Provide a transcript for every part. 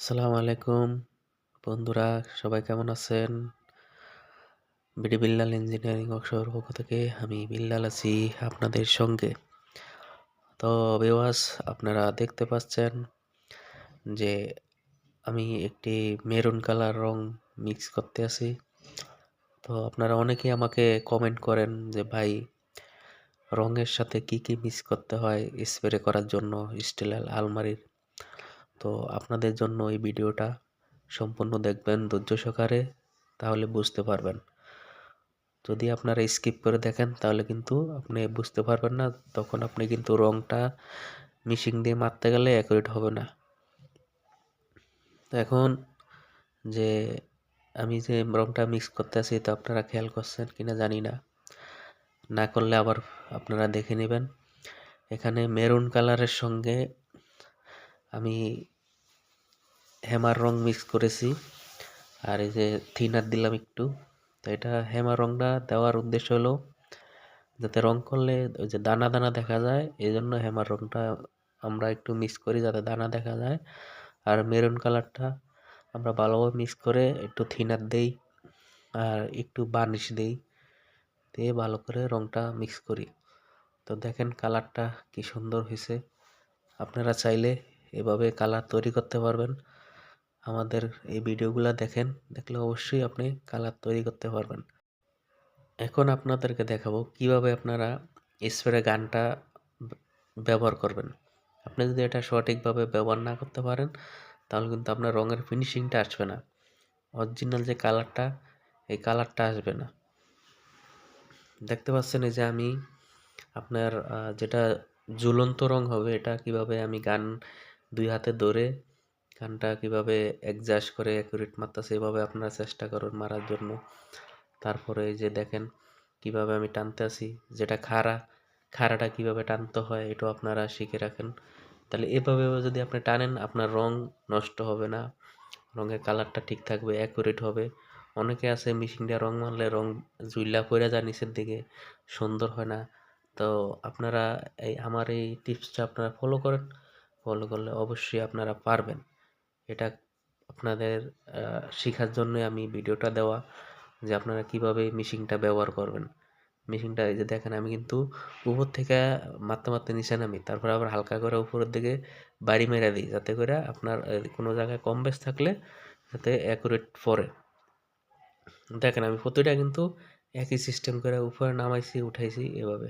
আসসালামু আলাইকুম। বন্ধুরা, সবাই কেমন আছেন? বিডি বিল্লাল ইঞ্জিনিয়ারিং ওয়ার্কশপের পক্ষ থেকে আমি বিল্লাল আছি আপনাদের সঙ্গে। তো বিওয়াস আপনারা দেখতে পাচ্ছেন যে আমি একটি মেরুন কালার রং মিক্স করতে আছি। তো আপনারা অনেকেই আমাকে কমেন্ট করেন যে, ভাই, রঙের সাথে কি কি মিক্স করতে হয় স্প্রে করার জন্য স্টিলের আলমারির? তো আপনাদের জন্য এই ভিডিওটা সম্পূর্ণ দেখবেন ধৈর্য সহকারে, তাহলে বুঝতে পারবেন। যদি আপনারা স্কিপ করে দেখেন, তাহলে কিন্তু আপনি বুঝতে পারবেন না, তখন আপনি কিন্তু রংটা মিশিং দিয়ে মারতে গেলে অ্যাকুরেট হবে না। তো এখন যে আমি যে রংটা মিক্স করতে আছি, তো আপনারা খেয়াল করছেন কিনা জানি না। না করলে আবার আপনারা দেখে নেবেন। এখানে মেরুন কালারের সঙ্গে আমি হেমার রং মিক্স করেছি। আর এই যে থিনার দিলাম একটু। তো এটা হেমার রংটা দেওয়ার উদ্দেশ্য হলো, যাতে রং করলে ওই যে দানা দানা দেখা যায় এই জন্য হেমার রংটা আমরা একটু মিক্স করি যাতে দানা দেখা যায়। আর মেরুন কালারটা আমরা ভালোভাবে মিক্স করে একটু থিনার দেই, আর একটু বার্নিশ দেই, দিয়ে ভালো করে রংটা মিক্স করি। তো দেখেন কালারটা কি সুন্দর হয়েছে। আপনারা চাইলে এভাবে কালার তৈরি করতে পারবেন। আমাদের এই ভিডিওগুলো দেখেন, দেখলে অবশ্যই আপনি কালার তৈরি করতে পারবেন। এখন আপনাদেরকে দেখাবো কীভাবে আপনারা স্প্রে গানটা ব্যবহার করবেন। আপনি যদি এটা সঠিকভাবে ব্যবহার না করতে পারেন, তাহলে কিন্তু আপনার রঙের ফিনিশিংটা আসবে না। অরিজিনাল যে কালারটা, এই কালারটা আসবে না। দেখতে পাচ্ছেন এই যে আমি আপনার যেটা ঝুলন্ত রং হবে, এটা কীভাবে আমি গান দুই হাতে ধরে গানটা কীভাবে অ্যাডজাস্ট করে অ্যাকুরেট মারতেছে, এভাবে আপনারা চেষ্টা করুন মারার জন্য। তারপরে এই যে দেখেন কীভাবে আমি টানতে আসি যেটা খাড়া, খাড়াটা কীভাবে টানতে হয়, এটাও আপনারা শিখে রাখেন। তাহলে এভাবে যদি আপনি টানেন, আপনার রং নষ্ট হবে না, রঙের কালারটা ঠিক থাকবে অ্যাকুরেট হবে। অনেকে আছে মেশিন দিয়ে রং মারলে রং জুইলা পড়ে যায় নিচের দিকে, সুন্দর হয় না। তো আপনারা এই, আমার এই টিপসটা আপনারা ফলো করেন। ফলো করলে অবশ্যই আপনারা পারবেন। এটা আপনাদের শেখার জন্যই আমি ভিডিওটা দেওয়া যে আপনারা কীভাবে মেশিনটা ব্যবহার করবেন। মেশিনটা এই যে দেখেন, আমি কিন্তু উপর থেকে মারতে মারতে নিচে নামি, তারপর আবার হালকা করে উপরের দিকে বাড়ি মেরে দিই, যাতে করে আপনার কোনো জায়গায় কম বেশ থাকলে যাতে অ্যাকুরেট পড়ে। দেখেন, আমি প্রতিটা কিন্তু একই সিস্টেম করে উপরে নামাইছি, উঠাইছি এভাবে।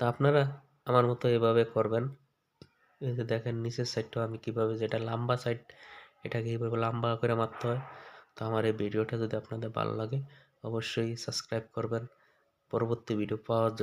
তো আপনারা আমার মতো এভাবে করবেন। এই যে দেখেন, নিচের সাইডটা আমি কীভাবে যেটা লম্বা সাইড এটাকে এইভাবে লম্বা করে মারতে হয়। তো আমার এই ভিডিওটা যদি আপনাদের ভালো লাগে, অবশ্যই সাবস্ক্রাইব করবেন। পরবর্তী ভিডিও পাওয়ার জন্য